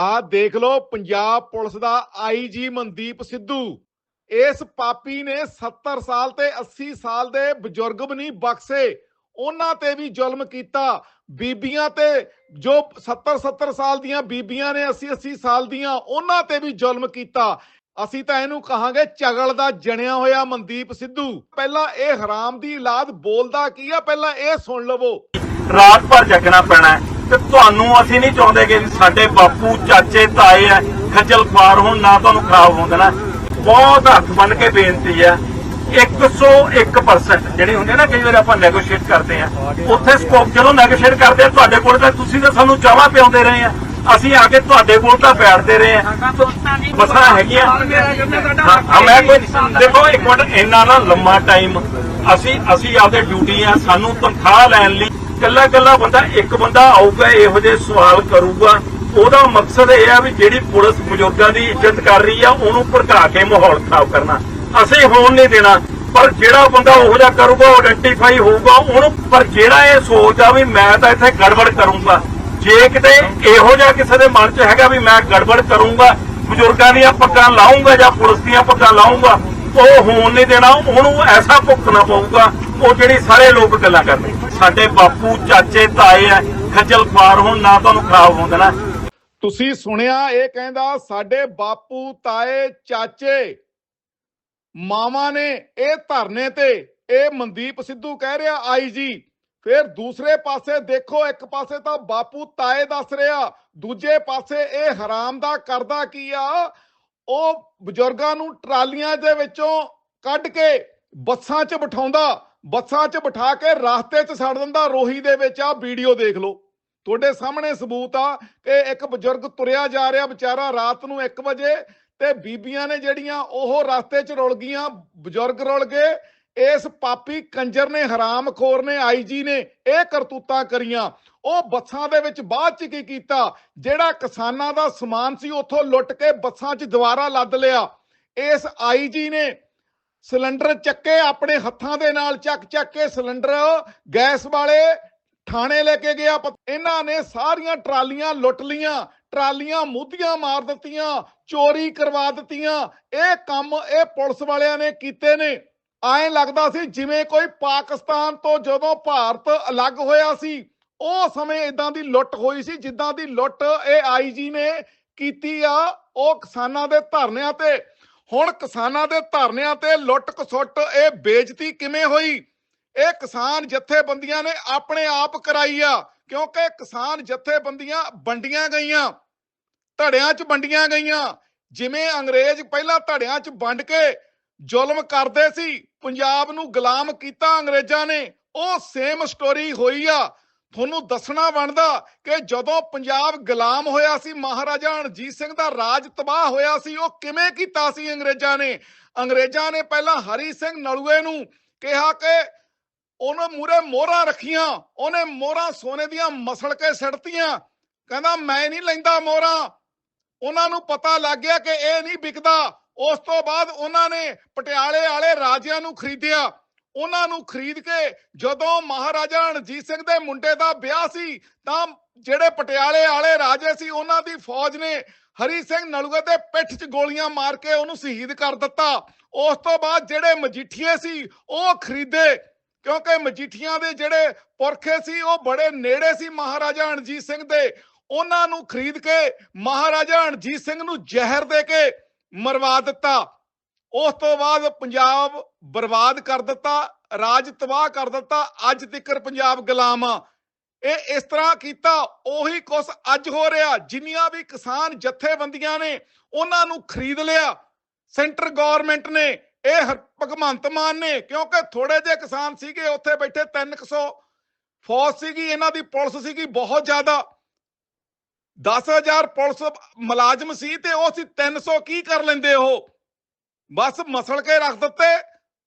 ਆ ਦੇਖ ਲਓ, ਪੰਜਾਬ ਪੁਲਿਸ ਦਾ ਆਈਜੀ ਮਨਦੀਪ ਸਿੱਧੂ। ਇਸ ਪਾਪੀ ਨੇ 70 ਸਾਲ ਤੇ 80 ਸਾਲ ਦੇ ਬਜ਼ੁਰਗ ਵੀ ਨਹੀਂ ਬਖਸ਼ੇ। ਉਹਨਾਂ ਤੇ ਵੀ ਜ਼ੁਲਮ ਕੀਤਾ। ਬੀਬੀਆਂ ਤੇ ਜੋ 70 70 ਸਾਲ ਦੀਆਂ ਬੀਬੀਆਂ ਨੇ 80 80 ਸਾਲ ਦੀਆਂ, ਉਹਨਾਂ ਤੇ ਵੀ ਜ਼ੁਲਮ ਕੀਤਾ। ਅਸੀਂ ਤਾਂ ਇਹਨੂੰ ਕਹਾਂਗੇ ਚਗਲ ਦਾ ਜਣਿਆ ਹੋਇਆ ਮਨਦੀਪ ਸਿੱਧੂ। ਪਹਿਲਾਂ ਇਹ ਹਰਾਮ ਦੀ ਔਲਾਦ ਬੋਲਦਾ ਕੀ ਆ? ਪਹਿਲਾਂ ਇਹ ਸੁਣ ਲਵੋ। ਰਾਤ ਭਰ ਜਗਣਾ ਪੈਣਾ ਤੇ ਤੁਹਾਨੂੰ ਅਸੀਂ ਨਹੀਂ ਚਾਹੁੰਦੇ ਕਿ ਸਾਡੇ ਬਾਪੂ ਚਾਚੇ ਤਾਏ ਐ ਖੱਜਲ ਖਵਾਰ ਹੋਣ ਨਾ ਤੁਹਾਨੂੰ ਖਰਾਬ ਹੋਣ ਦੇਣਾ। ਬਹੁਤ ਹੱਥ ਬੰਨ ਕੇ ਬੇਨਤੀ ਹੈ 101% ਜਿਹੜੇ ਹੁੰਦੀ ਨਾ ਕਈ ਵਾਰ ਆਪਾਂ ਨੈਗੋਸ਼ੀਏਟ ਕਰਦੇ ਆ। ਉੱਥੇ ਸਕੋਪ ਜਦੋਂ ਨੈਗੋਸ਼ੀਏਟ ਕਰਦੇ ਆ ਤੁਹਾਡੇ ਕੋਲ ਤਾਂ ਤੁਸੀਂ ਤਾਂ ਸਾਨੂੰ ਚਾਹਾਂ ਪਿਆਉਂਦੇ ਰਹੇ ਆ। ਅਸੀਂ ਆ ਕੇ ਤੁਹਾਡੇ ਕੋਲ ਤਾਂ ਬੈਠਦੇ ਰਹੇ ਆ। ਮਸਲਾ ਹੈਗੀਆਂ। ਹਾਂ, ਮੈਂ ਕੋਈ ਦੇਖੋ ਇੱਕ ਮਿੰਟ ਇੰਨਾ ਨਾ ਲੰਮਾ ਟਾਈਮ ਅਸੀਂ ਅਸੀਂ ਆਪਦੇ ਡਿਊਟੀ ਆ ਸਾਨੂੰ ਤਨਖਾਹ ਲੈਣ ਲਈ ਕੱਲਾ ਕੱਲਾ ਬੰਦਾ, ਇੱਕ ਬੰਦਾ ਆਊਗਾ, ਇਹੋ ਜਿਹੇ ਸਵਾਲ ਕਰੂਗਾ। ਉਹਦਾ ਮਕਸਦ ਇਹ ਆ ਵੀ ਜਿਹੜੀ ਪੁਲਿਸ ਬਜ਼ੁਰਗਾਂ ਦੀ ਇੱਜ਼ਤ ਕਰ ਰਹੀ ਆ, ਉਹਨੂੰ ਭੜਕਾ ਕੇ ਮਾਹੌਲ ਖਰਾਬ ਕਰਨਾ। ਅਸੀਂ ਹੋਣ ਨਹੀਂ ਦੇਣਾ, ਪਰ ਜਿਹੜਾ ਬੰਦਾ ਉਹੋ ਜਿਹਾ ਕਰੂਗਾ ਆਇਡੈਂਟੀਫਾਈ ਹੋਊਗਾ, ਉਹਨੂੰ ਪਰ ਜਿਹੜਾ ਇਹ ਸੋਚਦਾ ਵੀ ਮੈਂ ਤਾਂ ਇੱਥੇ ਗੜਬੜ ਕਰੂੰਗਾ, ਜੇ ਕਿਤੇ ਇਹੋ ਜਿਹਾ ਕਿਸੇ ਦੇ ਮਨ 'ਚ ਹੈਗਾ ਵੀ ਮੈਂ ਗੜਬੜ ਕਰੂੰਗਾ, ਬਜ਼ੁਰਗਾਂ ਦੀਆਂ ਪੱਗਾਂ ਲਾਉਂਗਾ ਜਾਂ ਪੁਲਿਸ ਦੀਆਂ ਪੱਗਾਂ ਲਾਉਂਗਾ ਉਹ ਹੋਣ ਨਹੀਂ ਦੇਣਾ, ਉਹਨੂੰ ਐਸਾ ਭੁਗਤਣਾ ਪਊਗਾ। ਉਹ ਜਿਹੜੇ ਸਾਰੇ ਲੋਕ ਗੱਲਾਂ ਕਰਦੇ ਸਾਡੇ ਬਾਪੂ, ਚਾਚੇ, ਤਾਏ ਐ ਖੱਜਲ ਖਵਾਰ ਹੋਣ, ਨਾ ਤੁਹਾਨੂੰ ਖਰਾਬ ਹੋਣ ਦੇਣਾ। ਤੁਸੀਂ ਸੁਣਿਆ, ਇਹ ਕਹਿੰਦਾ ਸਾਡੇ ਬਾਪੂ, ਤਾਏ, ਚਾਚੇ, ਮਾਵਾਂ ਨੇ ਇਹ ਧਰਨੇ ਤੇ ਇਹ ਮਨਦੀਪ ਸਿੱਧੂ ਕਹਿ ਰਿਹਾ ਆਈਜੀ ਫਿਰ ਦੂਸਰੇ ਪਾਸੇ ਦੇਖੋ, ਇੱਕ ਪਾਸੇ ਤਾਂ ਬਾਪੂ, ਤਾਏ ਦੱਸ ਰਿਹਾ, ਦੂਜੇ ਪਾਸੇ ਇਹ ਹਰਾਮ ਦਾ ਕਰਦਾ ਕੀ ਆ? ਉਹ ਬਜ਼ੁਰਗਾਂ ਨੂੰ ਟਰਾਲੀਆਂ ਦੇ ਵਿੱਚੋਂ ਕੱਢ ਕੇ ਬੱਸਾਂ 'ਚ ਬਿਠਾਉਂਦਾ। ਬੱਸਾਂ 'ਚ ਬਿਠਾ ਕੇ ਰਸਤੇ 'ਚ ਛੱਡ ਦਿੰਦਾ ਰੋਹੀ ਦੇ ਵਿੱਚ। ਆ ਵੀਡੀਓ ਦੇਖ ਲਓ। ਤੁਹਾਡੇ ਸਾਹਮਣੇ ਸਬੂਤ ਆ ਕਿ ਇੱਕ ਬਜ਼ੁਰਗ ਤੁਰਿਆ ਜਾ ਰਿਹਾ ਵਿਚਾਰਾ ਰਾਤ ਨੂੰ 1 ਵਜੇ ਤੇ ਬੀਬੀਆਂ ਨੇ ਜਿਹੜੀਆਂ ਉਹ ਰਸਤੇ 'ਚ ਰੁਲ ਗਈਆਂ, ਬਜ਼ੁਰਗ ਰੁਲ ਗਏ। ਇਸ ਪਾਪੀ ਕੰਜਰ ਨੇ, ਹਰਾਮਖੋਰ ਨੇ ਆਈਜੀ ਨੇ ਇਹ ਕਰਤੂਤਾਂ ਕਰੀਆਂ। ਉਹ ਬੱਸਾਂ ਦੇ ਵਿੱਚ ਬਾਅਦ 'ਚ ਕੀ ਕੀਤਾ? ਜਿਹੜਾ ਕਿਸਾਨਾਂ ਦਾ ਸਮਾਨ ਸੀ, ਉੱਥੋਂ ਲੁੱਟ ਕੇ ਬੱਸਾਂ 'ਚ ਦੁਬਾਰਾ ਲੱਦ ਲਿਆ। ਇਸ ਆਈਜੀ ਨੇ ਸਿਲੰਡਰ ਚੱਕੇ, ਆਪਣੇ ਹੱਥਾਂ ਦੇ ਨਾਲ ਚੱਕ ਚੱਕ ਕੇ ਸਿਲੰਡਰ ਗੈਸ ਵਾਲੇ ਥਾਣੇ ਲੈ ਕੇ ਗਿਆ ਇਹਨਾਂ ਨੇ ਸਾਰੀਆਂ ਟਰਾਲੀਆਂ ਲੁੱਟ ਲੀਆਂ ਟਰਾਲੀਆਂ ਮੁੱਧੀਆਂ ਮਾਰ ਦਿੱਤੀਆਂ, ਚੋਰੀ ਕਰਵਾ ਦਿੱਤੀਆਂ। ਇਹ ਕੰਮ ਇਹ ਪੁਲਿਸ ਵਾਲਿਆਂ ਨੇ ਕੀਤੇ ਨੇ। ਐਂ ਲੱਗਦਾ ਸੀ ਜਿਵੇਂ ਕੋਈ ਪਾਕਿਸਤਾਨ ਤੋਂ ਜਦੋਂ ਭਾਰਤ ਅਲੱਗ ਹੋਇਆ ਸੀ। ਉਹ ਸਮੇਂ ਇਦਾਂ ਦੀ ਲੁੱਟ ਹੋਈ ਸੀ ਜਿੱਦਾਂ ਦੀ ਲੁੱਟ ਇਹ ਆਈਜੀ ਨੇ ਕੀਤੀ ਆ ਉਹ ਕਿਸਾਨਾਂ ਦੇ ਧਰਨਿਆਂ ਤੇ। ਹੁਣ ਕਿਸਾਨਾਂ ਦੇ ਧਰਨਿਆਂ ਤੇ ਲੁੱਟ ਖਸੁੱਟ, ਇਹ ਬੇਇੱਜ਼ਤੀ ਕਿਵੇਂ ਹੋਈ? ਇਹ ਕਿਸਾਨ ਜਥੇਬੰਦੀਆਂ ਨੇ ਆਪਣੇ ਆਪ ਕਰਾਈ ਆ, ਕਿਉਂਕਿ ਕਿਸਾਨ ਜਥੇਬੰਦੀਆਂ ਵੰਡੀਆਂ ਗਈਆਂ, ਧੜਿਆਂ 'ਚ ਵੰਡੀਆਂ ਗਈਆਂ। ਜਿਵੇਂ ਅੰਗਰੇਜ਼ ਪਹਿਲਾਂ ਧੜਿਆਂ 'ਚ ਵੰਡ ਕੇ ਜ਼ੁਲਮ ਕਰਦੇ ਸੀ, ਪੰਜਾਬ ਨੂੰ ਗੁਲਾਮ ਕੀਤਾ ਅੰਗਰੇਜ਼ਾਂ ਨੇ, ਉਹ ਸੇਮ ਸਟੋਰੀ ਹੋਈ ਆ। ਤੁਹਾਨੂੰ ਦੱਸਣਾ ਬਣਦਾ ਕਿ ਜਦੋਂ ਪੰਜਾਬ ਗੁਲਾਮ ਹੋਇਆ ਸੀ, ਮਹਾਰਾਜਾ ਰਣਜੀਤ ਸਿੰਘ ਦਾ ਰਾਜ ਤਬਾਹ ਹੋਇਆ ਸੀ, ਉਹ ਕਿਵੇਂ ਕੀਤਾ ਸੀ ਅੰਗਰੇਜ਼ਾਂ ਨੇ? ਅੰਗਰੇਜ਼ਾਂ ਨੇ ਪਹਿਲਾਂ ਹਰੀ ਸਿੰਘ ਨਲੂਏ ਨੂੰ ਕਿਹਾ ਕਿ ਉਹਨੇ ਮੂਰੇ ਮੋਹਰਾਂ ਰੱਖੀਆਂ, ਉਹਨੇ ਮੋਹਰਾਂ ਸੋਨੇ ਦੀਆਂ ਮਸਲ ਕੇ ਸੜਤੀਆਂ ਕਹਿੰਦਾ, ਮੈਂ ਨਹੀਂ ਲੈਂਦਾ ਮੋਹਰਾਂ। ਉਹਨਾਂ ਨੂੰ ਪਤਾ ਲੱਗ ਗਿਆ ਕਿ ਇਹ ਨਹੀਂ ਵਿਕਦਾ। ਉਸ ਤੋਂ ਬਾਅਦ ਉਹਨਾਂ ਨੇ ਪਟਿਆਲੇ ਵਾਲੇ ਰਾਜਿਆਂ ਨੂੰ ਖਰੀਦਿਆ। ਉਹਨਾਂ ਨੂੰ ਖਰੀਦ ਕੇ ਜਦੋਂ ਮਹਾਰਾਜਾ ਰਣਜੀਤ ਸਿੰਘ ਦੇ ਮੁੰਡੇ ਦਾ ਵਿਆਹ ਸੀ, ਤਾਂ ਜਿਹੜੇ ਪਟਿਆਲੇ ਵਾਲੇ ਰਾਜੇ ਸੀ, ਉਹਨਾਂ ਦੀ ਫੌਜ ਨੇ ਹਰੀ ਸਿੰਘ ਨਲੂਏ ਦੇ ਪਿੱਠ 'ਚ ਗੋਲੀਆਂ ਮਾਰ ਕੇ ਉਹਨੂੰ ਸ਼ਹੀਦ ਕਰ ਦਿੱਤਾ। ਉਸ ਤੋਂ ਬਾਅਦ ਜਿਹੜੇ ਮਜੀਠੀਏ ਸੀ, ਉਹ ਖਰੀਦੇ, ਕਿਉਂਕਿ ਮਜੀਠੀਆਂ ਦੇ ਜਿਹੜੇ ਪੁਰਖੇ ਸੀ, ਉਹ ਬੜੇ ਨੇੜੇ ਸੀ ਮਹਾਰਾਜਾ ਰਣਜੀਤ ਸਿੰਘ ਦੇ। ਉਹਨਾਂ ਨੂੰ ਖਰੀਦ ਕੇ ਮਹਾਰਾਜਾ ਰਣਜੀਤ ਸਿੰਘ ਨੂੰ ਜ਼ਹਿਰ ਦੇ ਕੇ ਮਰਵਾ ਦਿੱਤਾ। ਉਸ ਤੋਂ ਬਾਅਦ ਪੰਜਾਬ ਬਰਬਾਦ ਕਰ ਦਿੱਤਾ, ਰਾਜ ਤਬਾਹ ਕਰ ਦਿੱਤਾ, ਅੱਜ ਤੱਕ ਪੰਜਾਬ ਗੁਲਾਮ ਆ। ਇਹ ਇਸ ਤਰ੍ਹਾਂ ਕੀਤਾ, ਉਹੀ ਕੁਛ ਅੱਜ ਹੋ ਰਿਹਾ। ਜਿੰਨੀਆਂ ਵੀ ਕਿਸਾਨ ਜਥੇਬੰਦੀਆਂ ਨੇ, ਉਹਨਾਂ ਨੂੰ ਖਰੀਦ ਲਿਆ। ਸੈਂਟਰ ਗਵਰਨਮੈਂਟ ਨੇ, ਇਹ ਹਰ- ਭਗਵੰਤ ਮਾਨ ਨੇ, ਕਿਉਂਕਿ ਥੋੜੇ ਜਿਹੇ ਕਿਸਾਨ ਸੀਗੇ, ਉੱਥੇ ਬੈਠੇ 300 ਫੌਜ ਸੀਗੀ, ਇਹਨਾਂ ਦੀ ਪੁਲਿਸ ਸੀਗੀ ਬਹੁਤ ਜ਼ਿਆਦਾ। 10000 ਪੁਲਿਸ ਮੁਲਾਜ਼ਮ ਸੀ ਤੇ ਉਹ ਸੀ 300 ਕੀ ਕਰ ਲੈਂਦੇ ਉਹ। ਬਸ ਮਸਲ ਕੇ ਰੱਖ ਦਿੱਤੇ,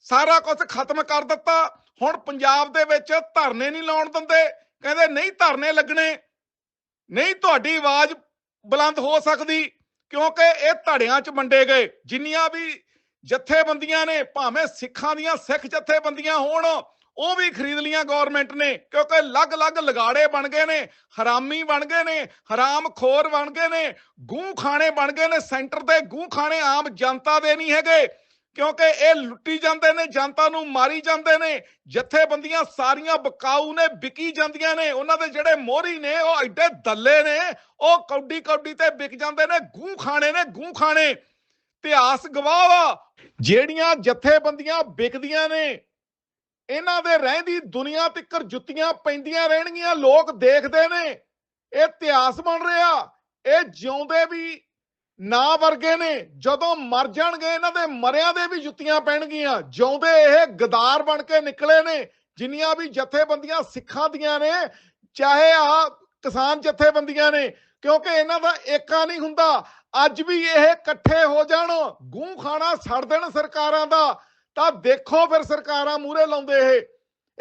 ਸਾਰਾ ਕੁਝ ਖਤਮ ਕਰ ਦਿੱਤਾ। ਹੁਣ ਪੰਜਾਬ ਦੇ ਵਿੱਚ ਧਰਨੇ ਨਹੀਂ ਲਾਉਣ ਦਿੰਦੇ। ਕਹਿੰਦੇ ਨਹੀਂ ਧਰਨੇ ਲੱਗਣੇ, ਨਹੀਂ ਤੁਹਾਡੀ ਆਵਾਜ਼ ਬੁਲੰਦ ਹੋ ਸਕਦੀ, ਕਿਉਂਕਿ ਇਹ ਧੜਿਆਂ 'ਚ ਵੰਡੇ ਗਏ। ਜਿੰਨੀਆਂ ਵੀ ਜਥੇਬੰਦੀਆਂ ਨੇ, ਭਾਵੇਂ ਸਿੱਖਾਂ ਦੀਆਂ, ਸਿੱਖ ਜਥੇਬੰਦੀਆਂ ਹੋਣ ਉਹ ਵੀ ਖਰੀਦ ਲੀਆਂ ਗਵਰਨਮੈਂਟ ਨੇ, ਕਿਉਂਕਿ ਅਲੱਗ-ਅਲੱਗ ਲਗਾੜੇ ਬਣ ਗਏ ਨੇ, ਹਰਾਮੀ ਬਣ ਗਏ ਨੇ ਹਰਾਮ ਖੋਰ ਬਣ ਗਏ ਨੇ ਗੂੰ ਖਾਣੇ ਬਣ ਗਏ ਨੇ, ਸੈਂਟਰ ਦੇ ਗੂੰ ਖਾਣੇ ਆਮ ਜਨਤਾ ਦੇ ਨਹੀਂ ਹੈਗੇ, ਕਿਉਂਕਿ ਇਹ ਲੁੱਟੀ ਜਾਂਦੇ ਨੇ, ਜਨਤਾ ਨੂੰ ਮਾਰੀ ਜਾਂਦੇ ਨੇ, ਜਥੇਬੰਦੀਆਂ ਸਾਰੀਆਂ ਬਕਾਊ ਨੇ, ਵਿਕੀ ਜਾਂਦੀਆਂ ਨੇ, ਉਹਨਾਂ ਦੇ ਜਿਹੜੇ ਮੋਹਰੀ ਨੇ, ਉਹ ਐਡੇ ਦੱਲੇ ਨੇ, ਉਹ ਕੌਡੀ ਕੌਡੀ ਤੇ ਵਿਕ ਜਾਂਦੇ ਨੇ ਗੂੰ ਖਾਣੇ ਨੇ ਗੂੰ ਖਾਣੇ ਇਤਿਹਾਸ ਗਵਾਹ ਵਾ, ਜਿਹੜੀਆਂ ਜਥੇਬੰਦੀਆਂ ਵਿਕਦੀਆਂ ਨੇ ਇਹਨਾਂ ਦੇ ਰਹਿੰਦੀ ਦੁਨੀਆ ਤੱਕਰ ਜੁੱਤੀਆਂ ਪੈਂਦੀਆਂ ਰਹਿਣਗੀਆਂ, ਲੋਕ ਦੇਖਦੇ ਨੇ। ਇਹ ਇਤਿਹਾਸ ਬਣ ਰਿਹਾ। ਇਹ ਜਿਉਂਦੇ ਵੀ ਨਾ ਵਰਗੇ ਨੇ। ਜਦੋਂ ਮਰ ਜਾਣਗੇ, ਇਹਨਾਂ ਦੇ ਮਰਿਆਂ ਦੇ ਵੀ ਜੁੱਤੀਆਂ ਪੈਣਗੀਆਂ। ਜਿਉਂਦੇ ਇਹ ਗਦਾਰ ਬਣ ਕੇ ਨਿਕਲੇ ਨੇ, ਜਿੰਨੀਆਂ ਵੀ ਜਥੇਬੰਦੀਆਂ ਸਿੱਖਾਂ ਦੀਆਂ ਨੇ, ਚਾਹੇ ਆ ਕਿਸਾਨ ਜਥੇਬੰਦੀਆਂ ਨੇ, ਕਿਉਂਕਿ ਇਹਨਾਂ ਦਾ ਏਕਾ ਨਹੀਂ ਹੁੰਦਾ। ਅੱਜ ਵੀ ਇਹ ਇਕੱਠੇ ਹੋ ਜਾਣ, ਗੂੰ ਖਾਣਾ ਛੱਡ ਦੇਣ ਸਰਕਾਰਾਂ ਦਾ। ਤਾਂ ਦੇਖੋ ਫਿਰ ਸਰਕਾਰਾਂ ਮੂਰੇ ਲਾਉਂਦੇ ਇਹ।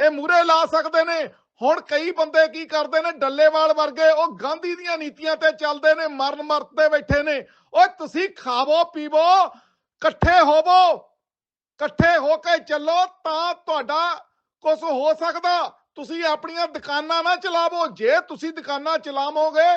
ਇਹ ਮੂਰੇ ਲਾ ਸਕਦੇ ਨੇ। ਹੁਣ ਕਈ ਬੰਦੇ ਕੀ ਕਰਦੇ ਨੇ? ਡੱਲੇਵਾਲ ਵਰਗੇ ਉਹ ਗਾਂਧੀ ਦੀਆਂ ਨੀਤੀਆਂ ਤੇ ਚੱਲਦੇ ਨੇ, ਮਰਨ ਮਰਤੇ ਬੈਠੇ ਨੇ। ਓਏ ਤੁਸੀਂ ਖਾਵੋ, ਪੀਵੋ, ਇਕੱਠੇ ਹੋਵੋ, ਇਕੱਠੇ ਹੋ ਕੇ ਚੱਲੋ ਤਾਂ ਤੁਹਾਡਾ ਕੁਝ ਹੋ ਸਕਦਾ। ਤੁਸੀਂ ਆਪਣੀਆਂ ਦੁਕਾਨਾਂ ਨਾ ਚਲਾਵੋ। ਜੇ ਤੁਸੀਂ ਦੁਕਾਨਾਂ ਚਲਾਵੋਗੇ,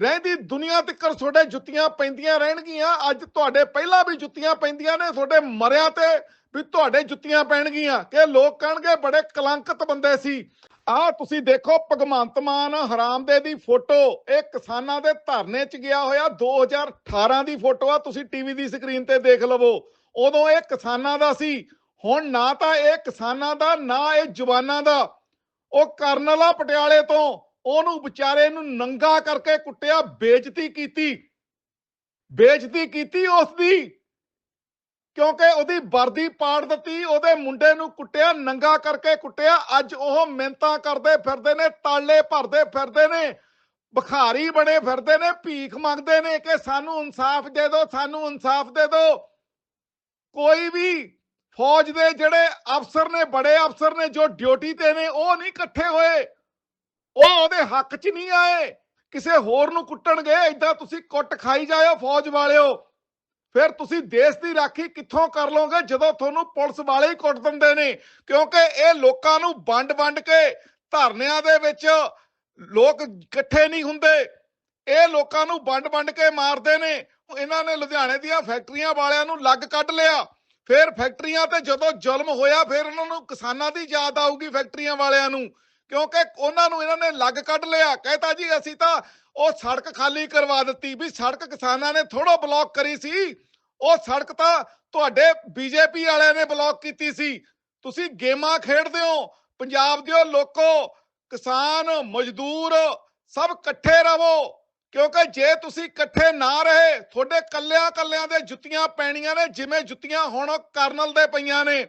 ਰਹਿੰਦੀ ਦੁਨੀਆ ਤੱਕਰ ਤੁਹਾਡੇ ਜੁੱਤੀਆਂ ਪੈਂਦੀਆਂ ਰਹਿਣਗੀਆਂ। ਅੱਜ ਤੁਹਾਡੇ ਪਹਿਲਾਂ ਵੀ ਜੁੱਤੀਆਂ ਪੈਂਦੀਆਂ ਨੇ, ਤੁਹਾਡੇ ਮਰਿਆਂ ਤੇ ਵੀ ਤੁਹਾਡੇ ਜੁੱਤੀਆਂ ਪੈਣਗੀਆਂ। ਕਿ ਲੋਕ ਕਹਿਣਗੇ, ਬੜੇ ਕਲੰਕਿਤ ਬੰਦੇ ਸੀ। ਆਹ ਤੁਸੀਂ ਦੇਖੋ, ਭਗਵੰਤ ਮਾਨ ਹਰਾਮਦੇ ਦੀ ਫੋਟੋ। ਇਹ ਕਿਸਾਨਾਂ ਦੇ ਧਰਨੇ 'ਚ ਗਿਆ ਹੋਇਆ। 2018 ਦੀ ਫੋਟੋ ਆ, ਤੁਸੀਂ ਟੀਵੀ ਦੀ ਸਕਰੀਨ ਤੇ ਦੇਖ ਲਵੋ। ਉਦੋਂ ਇਹ ਕਿਸਾਨਾਂ ਦਾ ਸੀ। ਹੁਣ ਨਾ ਤਾਂ ਇਹ ਕਿਸਾਨਾਂ ਦਾ, ਨਾ ਇਹ ਜਵਾਨਾਂ ਦਾ। ਉਹ ਕਰਨਲ ਆ ਪਟਿਆਲੇ ਤੋਂ, ਉਹਨੂੰ ਵਿਚਾਰੇ ਨੂੰ ਨੰਗਾ ਕਰਕੇ ਕੁੱਟਿਆ, ਬੇਇੱਜ਼ਤੀ ਕੀਤੀ। ਬੇਇੱਜ਼ਤੀ ਕੀਤੀ ਉਸ ਦੀ। ਕਿਉਂਕਿ ਉਹਦੀ ਵਰਦੀ ਪਾੜ ਦਿੱਤੀ, ਉਹਦੇ ਮੁੰਡੇ ਨੂੰ ਕੁੱਟਿਆ, ਨੰਗਾ ਕਰਕੇ ਕੁੱਟਿਆ, ਅੱਜ ਉਹ ਮਿਹਨਤਾਂ ਕਰਦੇ ਫਿਰਦੇ ਨੇ, ਤਾਲੇ ਭਰਦੇ ਫਿਰਦੇ ਨੇ ਬਖਾਰੀ ਬਣੇ ਫਿਰਦੇ ਨੇ, ਭੀਖ ਮੰਗਦੇ ਨੇ ਕਿ ਸਾਨੂੰ ਇਨਸਾਫ ਦੇ ਦਿਓ, ਸਾਨੂੰ ਇਨਸਾਫ ਦੇ ਦਿਓ। ਕੋਈ ਵੀ ਫੌਜ ਦੇ ਜਿਹੜੇ ਅਫਸਰ ਨੇ, ਬੜੇ ਅਫਸਰ ਨੇ, ਜੋ ਡਿਊਟੀ ਤੇ ਨੇ, ਉਹ ਨਹੀਂ ਇਕੱਠੇ ਹੋਏ। ਉਹ ਉਹਦੇ ਹੱਕ 'ਚ ਨਹੀਂ ਆਏ। ਕਿਸੇ ਹੋਰ ਨੂੰ ਕੁੱਟਣਗੇ, ਏਦਾਂ ਤੁਸੀਂ ਕੁੱਟ ਖਾਈ ਜਾਇਓ ਫੌਜ ਵਾਲਿਓ। ਫਿਰ ਤੁਸੀਂ ਦੇਸ਼ ਦੀ ਰਾਖੀ ਕਿੱਥੋਂ ਕਰ ਲਓਗੇ ਜਦੋਂ ਤੁਹਾਨੂੰ ਪੁਲਿਸ ਵਾਲੇ ਹੀ ਕੁੱਟ ਦਿੰਦੇ ਨੇ? ਕਿਉਂਕਿ ਇਹ ਲੋਕਾਂ ਨੂੰ ਵੰਡ-ਵੰਡ ਕੇ ਧਰਨਿਆਂ ਦੇ ਵਿੱਚ ਲੋਕ ਇਕੱਠੇ ਨਹੀਂ ਹੁੰਦੇ। ਇਹ ਲੋਕਾਂ ਨੂੰ ਵੰਡ-ਵੰਡ ਕੇ ਮਾਰਦੇ ਨੇ। ਇਹਨਾਂ ਨੇ ਲੁਧਿਆਣੇ ਦੀਆਂ ਫੈਕਟਰੀਆਂ ਵਾਲਿਆਂ ਨੂੰ ਲੱਗ ਕੱਢ ਲਿਆ। ਫਿਰ ਫੈਕਟਰੀਆਂ ਤੇ ਜਦੋਂ ਜ਼ੁਲਮ ਹੋਇਆ, ਫਿਰ ਉਹਨਾਂ ਨੂੰ ਕਿਸਾਨਾਂ ਦੀ ਯਾਦ ਆਊਗੀ ਫੈਕਟਰੀਆਂ ਵਾਲਿਆਂ ਨੂੰ। ਕਿਉਂਕਿ ਉਹਨਾਂ ਨੂੰ ਇਹਨਾਂ ਨੇ ਲੱਗ ਕੱਢ ਲਿਆ। ਕਹਤਾ ਜੀ, ਅਸੀਂ ਤਾਂ ਉਹ ਸੜਕ ਖਾਲੀ ਕਰਵਾ ਦਿੱਤੀ ਵੀ ਸੜਕ ਕਿਸਾਨਾਂ ਨੇ ਥੋੜੋ ਬਲੌਕ ਕਰੀ ਸੀ। ਉਹ ਸੜਕ ਤਾਂ ਤੁਹਾਡੇ ਬੀਜੇਪੀ ਵਾਲਿਆਂ ਨੇ ਬਲੌਕ ਕੀਤੀ ਸੀ। ਤੁਸੀਂ ਗੇਮਾਂ ਖੇਡਦੇ ਹੋ, ਪੰਜਾਬ ਦੇ ਲੋਕੋ, ਕਿਸਾਨ, ਮਜ਼ਦੂਰ, ਸਭ ਇਕੱਠੇ ਰਹੋ। ਕਿਉਂਕਿ ਜੇ ਤੁਸੀਂ ਇਕੱਠੇ ਨਾ ਰਹੇ, ਤੁਹਾਡੇ ਕੱਲਿਆਂ ਕੱਲਿਆਂ ਦੇ ਜੁੱਤੀਆਂ ਪੈਣੀਆਂ ਨੇ, ਜਿਵੇਂ ਜੁੱਤੀਆਂ ਹੁਣ ਕਰਨਲ ਦੇ ਪਈਆਂ ਨੇ,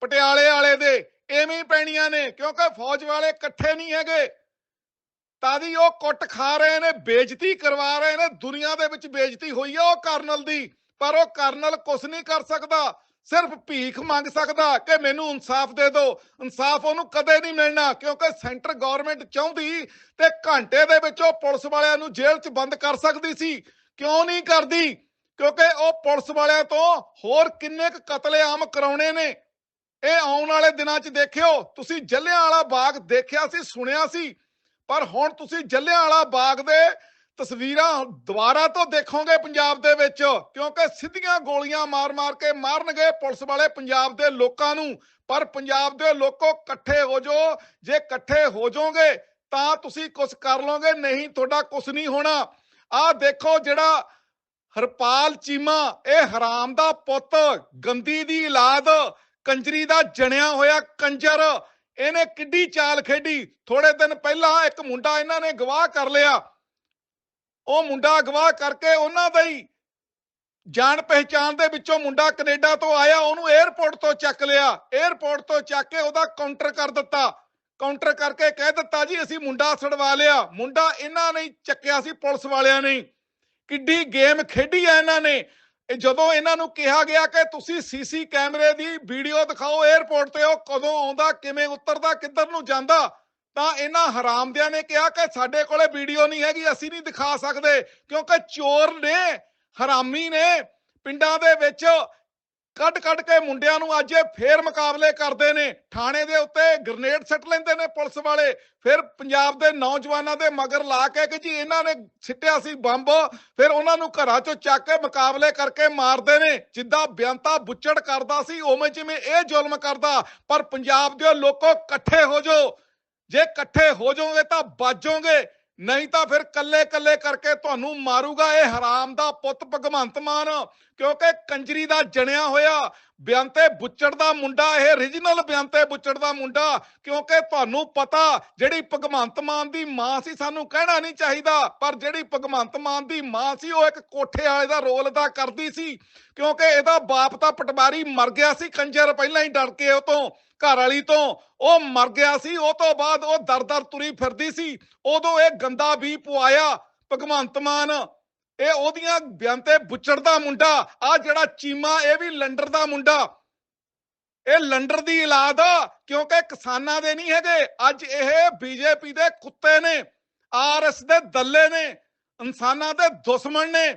ਪਟਿਆਲੇ ਵਾਲੇ ਦੇ, ਐਵੇਂ ਪੈਣੀਆਂ ਨੇ। ਕਿਉਂਕਿ ਫੌਜ ਵਾਲੇ ਇਕੱਠੇ ਨਹੀਂ ਹੈਗੇ। ਤਾਦੀ ਉਹ ਕੁੱਟ ਖਾ ਰਹੇ ਨੇ, ਬੇਇੱਜ਼ਤੀ ਕਰਵਾ ਰਹੇ ਨੇ, ਦੁਨੀਆ ਦੇ ਵਿੱਚ ਬੇਇੱਜ਼ਤੀ ਹੋਈ ਹੈ ਉਹ ਕਰਨਲ ਦੀ, ਪਰ ਉਹ ਕਰਨਲ ਕੁਝ ਨਹੀਂ ਕਰ ਸਕਦਾ, ਸਿਰਫ ਭੀਖ ਮੰਗ ਸਕਦਾ ਕਿ ਮੈਨੂੰ ਇਨਸਾਫ ਦੇ ਦਿਓ। ਇਨਸਾਫ ਉਹਨੂੰ ਕਦੇ ਨਹੀਂ ਮਿਲਣਾ, ਕਿਉਂਕਿ ਸੈਂਟਰ ਗਵਰਨਮੈਂਟ ਚਾਹੁੰਦੀ ਤੇ ਘੰਟੇ ਦੇ ਵਿੱਚ ਉਹ ਪੁਲਿਸ ਵਾਲਿਆਂ ਨੂੰ ਜੇਲ੍ਹ 'ਚ ਬੰਦ ਕਰ ਸਕਦੀ ਸੀ। ਕਿਉਂ ਨਹੀਂ ਕਰਦੀ? ਕਿਉਂਕਿ ਉਹ ਪੁਲਿਸ ਵਾਲਿਆਂ ਤੋਂ ਹੋਰ ਕਿੰਨੇ ਕੁ ਕਤਲੇਆਮ ਕਰਾਉਣੇ ਨੇ। ਇਹ ਆਉਣ ਵਾਲੇ ਦਿਨਾਂ 'ਚ ਦੇਖਿਓ, ਤੁਸੀਂ ਜੱਲਿਆਂ ਵਾਲਾ ਬਾਗ ਦੇਖਿਆ ਸੀ, ਸੁਣਿਆ ਸੀ? ਪਰ ਹੁਣ ਤੁਸੀਂ ਜੱਲਿਆਂ ਬਾਗ ਦੇ ਤਸਵੀਰਾਂ ਦੁਬਾਰਾ ਤੋਂ ਦੇਖੋਗੇ ਪੰਜਾਬ ਦੇ ਵਿੱਚ, ਕਿਉਂਕਿ ਸਿੱਧੀਆਂ ਗੋਲੀਆਂ ਮਾਰ-ਮਾਰ ਕੇ ਮਾਰਨਗੇ ਪੁਲਿਸ ਵਾਲੇ ਪੰਜਾਬ ਦੇ ਲੋਕਾਂ ਨੂੰ। ਪਰ ਪੰਜਾਬ ਦੇ ਲੋਕੋ ਇਕੱਠੇ ਹੋ ਜਾਓ। ਜੇ ਇਕੱਠੇ ਹੋ ਜਾਓਗੇ, ਤਾਂ ਤੁਸੀਂ ਕੁਝ ਕਰ ਲਓਗੇ, ਨਹੀਂ ਤੁਹਾਡਾ ਕੁਝ ਨਹੀਂ ਹੋਣਾ। ਆਹ ਦੇਖੋ ਜਿਹੜਾ ਹਰਪਾਲ ਚੀਮਾ, ਇਹ ਹਰਾਮ ਦਾ ਪੁੱਤ, ਗੰਦੀ ਦੀ ਔਲਾਦ, ਕੰਜਰੀ ਦਾ ਜਣਿਆ ਹੋਇਆ ਕੰਜਰ। ਇਹਨੇ ਕਿੱਡੀ ਚਾਲ ਖੇਡੀ। ਥੋੜੇ ਦਿਨ ਪਹਿਲਾਂ ਇੱਕ ਮੁੰਡਾ ਇਹਨਾਂ ਨੇ ਗਵਾਹ ਕਰ ਲਿਆ। ਉਹ ਮੁੰਡਾ ਗਵਾਹ ਕਰਕੇ ਉਹਨਾਂ ਦਾ ਹੀ ਜਾਣ ਪਹਿਚਾਨ ਦੇ ਵਿੱਚੋਂ ਮੁੰਡਾ ਕੈਨੇਡਾ ਤੋਂ ਆਇਆ, ਉਹਨੂੰ 에ਅਰਪੋਰਟ ਤੋਂ ਚੱਕ ਲਿਆ। 에ਅਰਪੋਰਟ ਤੋਂ ਚੱਕ ਕੇ ਉਹਦਾ ਕਾਊਂਟਰ ਕਰ ਦਿੱਤਾ। ਕਾਊਂਟਰ ਕਰਕੇ ਕਹਿ ਦਿੱਤਾ ਜੀ, ਅਸੀਂ ਮੁੰਡਾ ਛਡਵਾ ਲਿਆ। ਮੁੰਡਾ ਇਹਨਾਂ ਨੇ ਚੱਕਿਆ ਸੀ, ਪੁਲਿਸ ਵਾਲਿਆਂ ਨੇ ਕਿੱਡੀ ਗੇਮ ਖੇਡੀ ਆ ਇਹਨਾਂ ਨੇ। ਇਹ ਜਦੋਂ ਇਹਨਾਂ ਨੂੰ ਕਿਹਾ ਗਿਆ ਕਿ ਤੁਸੀਂ ਸੀਸੀ ਕੈਮਰੇ ਦੀ ਵੀਡੀਓ ਦਿਖਾਓ 에ਅਰਪੋਰਟ ਤੇ, ਉਹ ਕਦੋਂ ਆਉਂਦਾ, ਕਿਵੇਂ ਉਤਰਦਾ, ਕਿੱਧਰ ਨੂੰ ਜਾਂਦਾ, ਤਾਂ ਇਹਨਾਂ ਹਰਾਮਦਿਆਂ ਨੇ ਕਿਹਾ ਕਿ ਸਾਡੇ ਕੋਲੇ ਵੀਡੀਓ ਨਹੀਂ ਹੈਗੀ, ਅਸੀਂ ਨਹੀਂ ਦਿਖਾ ਸਕਦੇ, ਕਿਉਂਕਿ ਚੋਰ ਨੇ, ਹਰਾਮੀ ਨੇ, ਪਿੰਡਾਂ ਦੇ ਵਿੱਚ ਕੱਢ ਕੱਢ ਕੇ ਮੁੰਡਿਆਂ ਨੂੰ ਅੱਜ ਇਹ ਫੇਰ ਮੁਕਾਬਲੇ ਕਰਦੇ ਨੇ। ਥਾਣੇ ਦੇ ਉੱਤੇ ਗ੍ਰਨੇਡ ਸੱਟ ਲੈਂਦੇ ਨੇ ਪੁਲਿਸ ਵਾਲੇ। ਫਿਰ ਪੰਜਾਬ ਦੇ ਨੌਜਵਾਨਾਂ ਦੇ ਮਗਰ ਲਾ ਕੇ ਕਿ ਜੀ ਇਹਨਾਂ ਨੇ ਸਿੱਟਿਆ ਸੀ ਬੰਬ, ਫਿਰ ਉਹਨਾਂ ਨੂੰ ਘਰਾਂ ਚੋਂ ਚੱਕ ਕੇ ਮੁਕਾਬਲੇ ਕਰਕੇ ਮਾਰਦੇ ਨੇ। ਜਿੱਦਾਂ ਬਿਆੰਤਾ ਬੁੱਚੜ ਕਰਦਾ ਸੀ, ਉਵੇਂ ਜਿਵੇਂ ਇਹ ਜ਼ੁਲਮ ਕਰਦਾ। ਪਰ ਪੰਜਾਬ ਦੇ ਲੋਕੋ ਇਕੱਠੇ ਹੋ ਜਾਓ। ਜੇ ਇਕੱਠੇ ਹੋ ਜਾਓਗੇ ਤਾਂ ਬਾਜੋਗੇ ਨਹੀਂ ਤਾਂ ਫਿਰ ਕੱਲੇ ਕੱਲੇ ਕਰਕੇ ਤੁਹਾਨੂੰ ਮਾਰੂਗਾ ਇਹ ਹਰਾਮ ਦਾ ਪੁੱਤ ਭਗਵੰਤ ਮਾਨ, ਕਿਉਂਕਿ ਕੰਜਰੀ ਦਾ ਜਣਿਆ ਹੋਇਆ ਬਿਆੰਤੇ ਬੁੱਚੜ ਦਾ ਮੁੰਡਾ, ਇਹ origignal ਬਿਆੰਤੇ ਬੁੱਚੜ ਦਾ ਮੁੰਡਾ, ਕਿਉਂਕਿ ਤੁਹਾਨੂੰ ਪਤਾ ਜਿਹੜੀ ਭਗਵੰਤ ਮਾਨ ਦੀ ਮਾਂ ਸੀ, ਸਾਨੂੰ ਕਹਿਣਾ ਨਹੀਂ ਚਾਹੀਦਾ, ਪਰ ਜਿਹੜੀ ਭਗਵੰਤ ਮਾਨ ਦੀ ਮਾਂ ਸੀ, ਉਹ ਇੱਕ ਕੋਠੇ ਵਾਲੇ ਦਾ ਰੋਲ ਅਦਾ ਕਰਦੀ ਸੀ, ਕਿਉਂਕਿ ਇਹਦਾ ਬਾਪ ਤਾਂ ਪਟਵਾਰੀ ਮਰ ਗਿਆ ਸੀ, ਕੰਜਰ ਪਹਿਲਾਂ ਹੀ ਡਰ ਕੇ ਉਹ ਤੋਂ ਘਰ ਵਾਲੀ ਤੋਂ ਉਹ ਮਰ ਗਿਆ ਸੀ, ਉਹ ਤੋਂ ਬਾਅਦ ਉਹ ਦਰ-ਦਰ ਤੁਰੀ ਫਿਰਦੀ ਸੀ। ਉਦੋਂ ਇਹ ਗੰਦਾ ਵੀ ਪਵਾਇਆ, ਭਗਵੰਤ ਮਾਨ। ਇਹ ਉਹਦੀਆਂ ਬਿਆੰਤੇ ਬੁੱਚੜ ਦਾ ਮੁੰਡਾ ਆ ਜਿਹੜਾ ਚੀਮਾ, ਇਹ ਵੀ ਲੰਡਰ ਦਾ ਮੁੰਡਾ। ਇਹ ਲੰਡਰ ਦੀ ਔਲਾਦ ਆ, ਕਿਉਂਕਿ ਕਿਸਾਨਾਂ ਦੇ ਨਹੀਂ ਹੈਗੇ। ਅੱਜ ਇਹ ਬੀਜੇਪੀ ਦੇ ਕੁੱਤੇ ਨੇ ਆਰਐਸ ਦੇ ਦੱਲੇ ਨੇ, ਇਨਸਾਨਾਂ ਦੇ ਦੁਸ਼ਮਣ ਨੇ।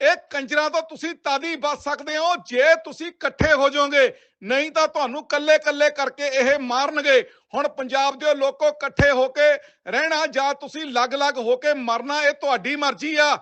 ਇਹ ਕੰਜਰਾਂ ਤੋਂ ਤੁਸੀਂ ਤਾਦੀ ਹੀ ਬਚ ਸਕਦੇ ਹੋ, ਜੇ ਤੁਸੀਂ ਇਕੱਠੇ ਹੋ ਜਾਓਗੇ। ਨਹੀਂ ਤਾਂ ਤੁਹਾਨੂੰ ਕੱਲੇ ਕੱਲੇ ਕਰਕੇ ਇਹ ਮਾਰਨਗੇ। ਹੁਣ ਪੰਜਾਬ ਦੇ ਲੋਕੋ ਇਕੱਠੇ ਹੋ ਕੇ ਰਹਿਣਾ ਜਾਂ ਤੁਸੀਂ ਅਲੱਗ-ਅਲੱਗ ਹੋ ਕੇ ਮਰਨਾ, ਇਹ ਤੁਹਾਡੀ ਮਰਜ਼ੀ ਆ।